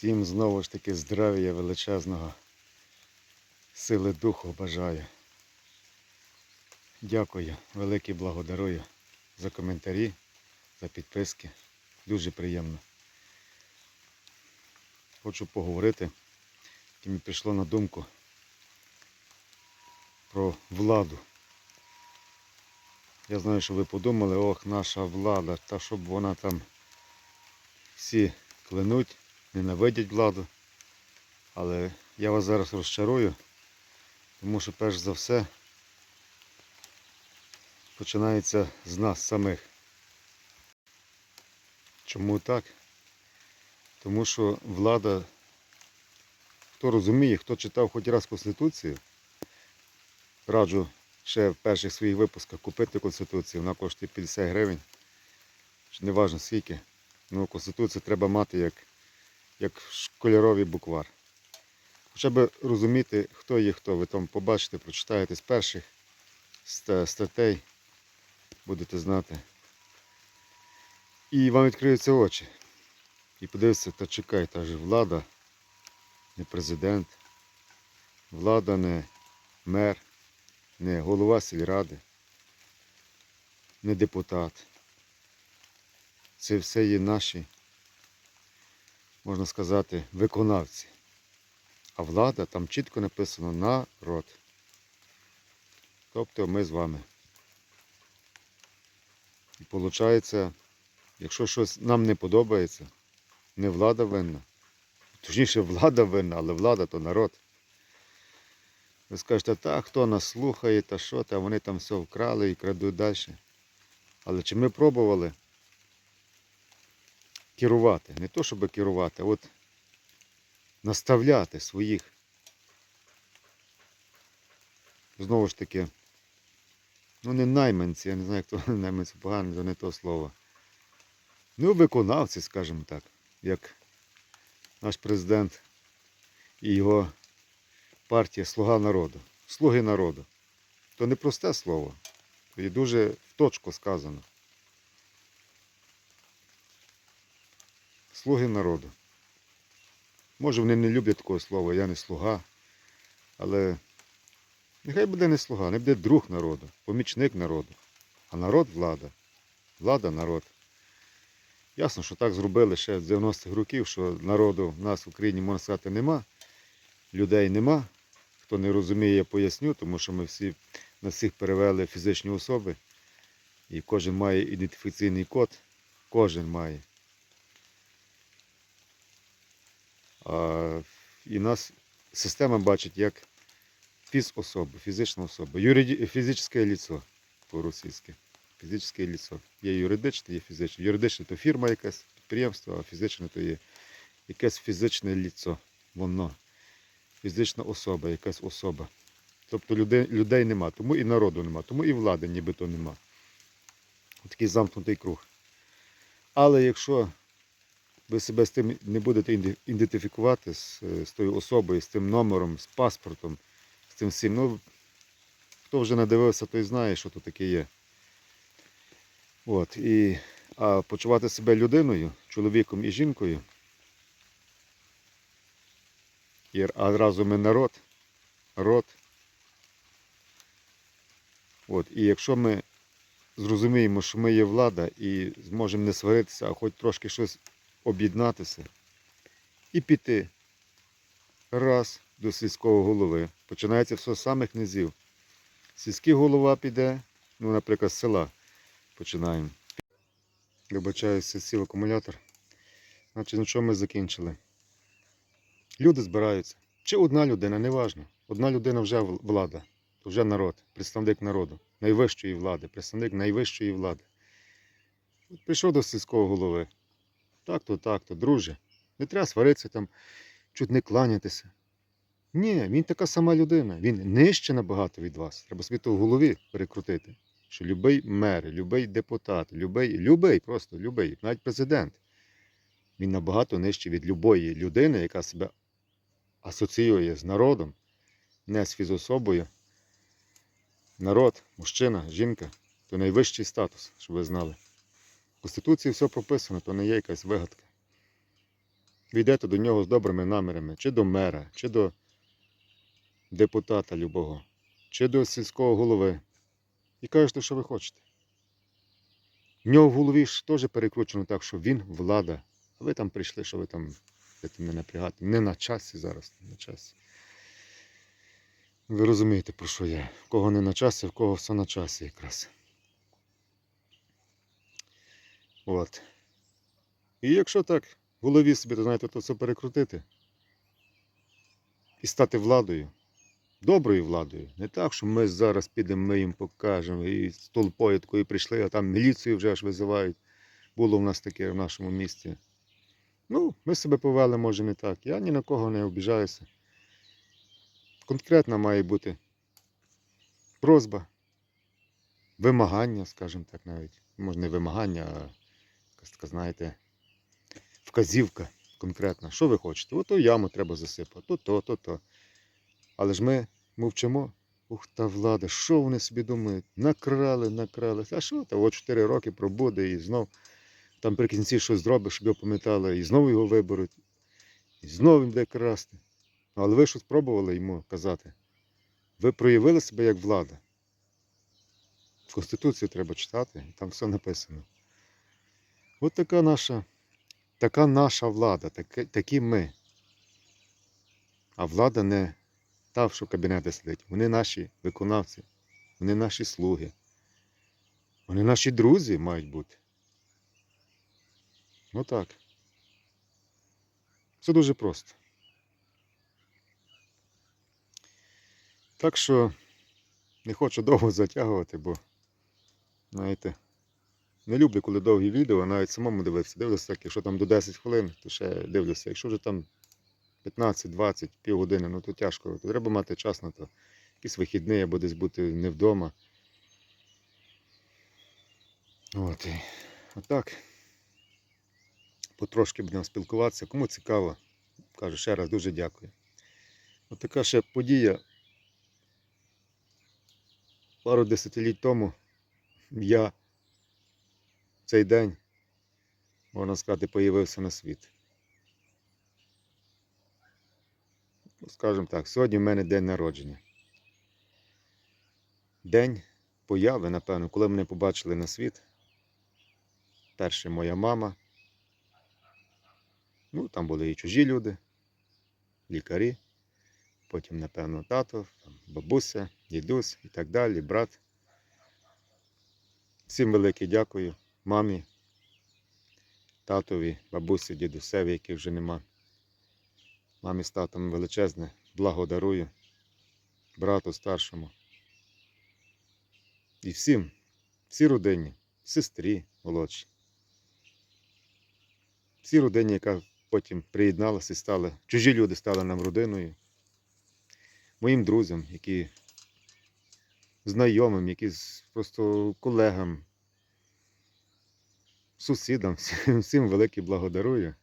Всім знову ж таки здрав'я величезного, сили духу бажаю. Дякую, велике благодарую за коментарі, за підписки. Дуже приємно. Хочу поговорити, і мені прийшло на думку про владу. Я знаю, що ви подумали, ох, наша влада, та щоб вона там всі клянуть, ненавидять владу. Але я вас зараз розчарую, тому що перш за все починається з нас самих. Чому так? Тому що влада, хто розуміє, хто читав хоч раз Конституцію, раджу ще в перших своїх випусках купити Конституцію, вона коштує 50 гривень. Чи Не важно скільки. Ну, Конституцію треба мати як, як школьоровий буквар. Хоча б розуміти, хто є хто. Ви там побачите, прочитаєте з перших статей, будете знати. І вам відкриються очі. І подивіться, та чекай, та ж влада, не президент, влада не мер, не голова сільради, не депутат. Це все є наші, можна сказати, виконавці. А влада там чітко написано народ. Тобто ми з вами. І виходить, якщо щось нам не подобається, не влада винна. Точніше, влада винна, але влада то народ. Ви скажете, та хто нас слухає, та що, та вони там все вкрали і крадуть далі. Але чи ми пробували керувати? Не то, щоб керувати, а от наставляти своїх. Знову ж таки, ну не найманці, я не знаю, хто найманці погано, це не то слово. Ну, виконавці, скажімо так, як наш президент і його партія Слуга народу. Слуги народу. То не просте слово. І дуже в точку сказано. Слуги народу. Може вони не люблять такого слова, я не слуга. Але нехай буде не слуга, не буде друг народу, помічник народу. А народ влада. Влада народ. Ясно, що так зробили ще з 90-х років, що народу в нас в Україні, можна сказати, нема. Людей нема. Хто не розуміє, я поясню, тому що ми всі на всіх перевели фізичні особи. І кожен має ідентифікаційний код. Кожен має. А, і нас система бачить як фізособу, фізичну особу. Юриді... Фізичне лицо по-російськи. Фізичне лицо. Є юридичне, є фізичне. Юридичне то фірма якась, підприємство, а фізичне то є якесь фізичне лицо. Воно. Фізична особа, якась особа. Тобто людей, людей нема, тому і народу нема, тому і влади нібито нема. Такий замкнутий круг. Але якщо ви себе з тим не будете ідентифікувати з, е, з тою особою, з тим номером, з паспортом, з тим всім, ну хто вже надивився, той знає, що тут таке є. От, і, а почувати себе людиною, чоловіком і жінкою, і, разом ми народ, род. От, і якщо ми зрозуміємо, що ми є влада і зможемо не сваритися, а хоч трошки щось об'єднатися і піти раз до сільського голови. Починається все з самих низів. Сільський голова піде, ну, наприклад, з села починаємо. Вибачаюся, сів акумулятор. Значить, на чому ми закінчили? Люди збираються. Чи одна людина, неважно. Одна людина вже влада, вже народ, представник народу, найвищої влади, представник найвищої влади. Прийшов до сільського голови. Так-то, так-то, друже. Не треба сваритися там, чуть не кланятися. Ні, він така сама людина. Він нижче набагато від вас. Треба собі то в голові перекрутити. Що любий мер, любий депутат, любий, любий, просто любий, навіть президент, він набагато нижче від любої людини, яка себе асоціює з народом, не з фізособою. Народ, мужчина, жінка то найвищий статус, щоб ви знали. В Конституції все прописано, то не є якась вигадка. ви йдете до нього з добрими намірами, чи до мера, чи до депутата любого, чи до сільського голови, і кажете, що ви хочете. В нього в голові ж теж перекручено так, що він влада. А ви там прийшли, що ви там не напрягати. Не на часі зараз, не на часі. Ви розумієте, про що я? В кого не на часі, в кого все на часі якраз. От. І якщо так в голові собі, то знаєте, то все перекрутити і стати владою, доброю владою. Не так, що ми зараз підемо, ми їм покажемо, і з толпою такою прийшли, а там міліцію вже аж визивають. Було в нас таке в нашому місті. Ну, ми себе повели, може, не так. Я ні на кого не обіжаюся. Конкретна має бути просьба, вимагання, скажімо так, навіть. Може, не вимагання, а якась така, знаєте, вказівка конкретна. Що ви хочете? Ото яму треба засипати, то то, то то. Але ж ми мовчимо. Ух та влада, що вони собі думають? Накрали, накрали. А що? Та от 4 роки пробуде і знов там при кінці щось зробиш, щоб його пам'ятали, і знову його виберуть, і знову він буде красти. Але ви щось пробували йому казати. Ви проявили себе як влада. В Конституцію треба читати, там все написано. От така наша, така наша влада, такі, такі ми. А влада не та, що в кабінеті сидить. Вони наші виконавці, вони наші слуги. Вони наші друзі мають бути. Ну так. Все дуже просто. Так що не хочу довго затягувати, бо, знаєте, не люблю, коли довгі відео, навіть самому дивитися. Дивлюся так, якщо там до 10 хвилин, то ще дивлюся. Якщо вже там 15-20, півгодини, ну то тяжко. То треба мати час на то. Якісь вихідні, або десь бути не вдома. От. І отак. Потрошки будемо спілкуватися. Кому цікаво, кажу ще раз дуже дякую. От така ще подія. Пару десятиліть тому я цей день, можна сказати, появився на світ. Скажімо так, сьогодні в мене день народження. День появи, напевно, коли мене побачили на світ. Перше моя мама. Ну, там були і чужі люди, лікарі. Потім, напевно, тато, бабуся, дідусь і так далі, брат. Всім велике дякую мамі, татові, бабусі, дідусеві, яких вже нема. Мамі з татом величезне благодарую, брату старшому. І всім, всій родині, сестрі молодшій. Всій родині, яка потім приєдналася і стала, чужі люди стали нам родиною. Моїм друзям, які знайомим, які просто колегам, сусідам, всім, всім велике благодарую.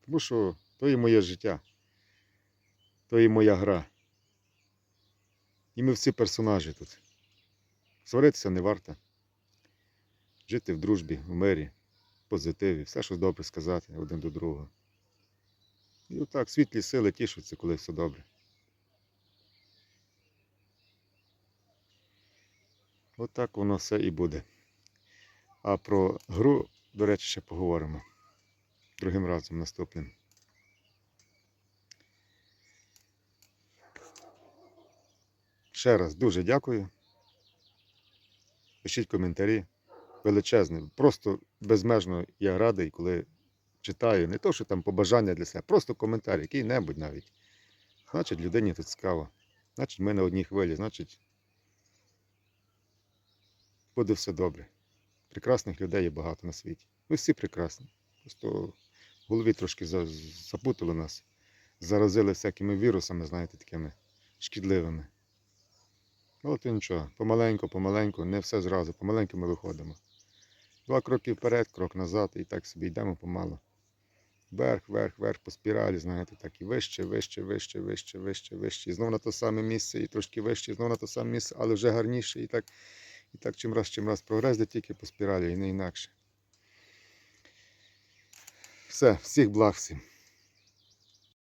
Тому що то і моє життя, то і моя гра. І ми всі персонажі тут. Сваритися не варто. Жити в дружбі, в мирі, позитиві, все щось добре сказати один до другого. І отак світлі сили тішуться, коли все добре. Отак воно все і буде. А про гру, до речі, ще поговоримо другим разом наступним. Ще раз дуже дякую. Пишіть коментарі. Величезне. Просто безмежно я радий, коли читаю. Не то, що там побажання для себе, просто коментар, який-небудь навіть. Значить, людині тут цікаво. Значить, ми на одній хвилі, значить, буде все добре. Прекрасних людей є багато на світі. Ми всі прекрасні. Просто в голові трошки запутали нас. Заразили всякими вірусами, знаєте, такими шкідливими. Ну, от і нічого. Помаленьку, помаленьку, не все зразу, помаленьку ми виходимо. Два кроки вперед, крок назад, і так собі йдемо помалу. Вверх, вверх, вверх по спіралі, знаєте, так і вище, вище, вище, вище, вище, вище. І знову на те саме місце, і трошки вище, і знову на те саме місце, але вже гарніше. І так, і так чим раз, чим раз прогрес де тільки по спіралі і не інакше. Все, всіх благ всім.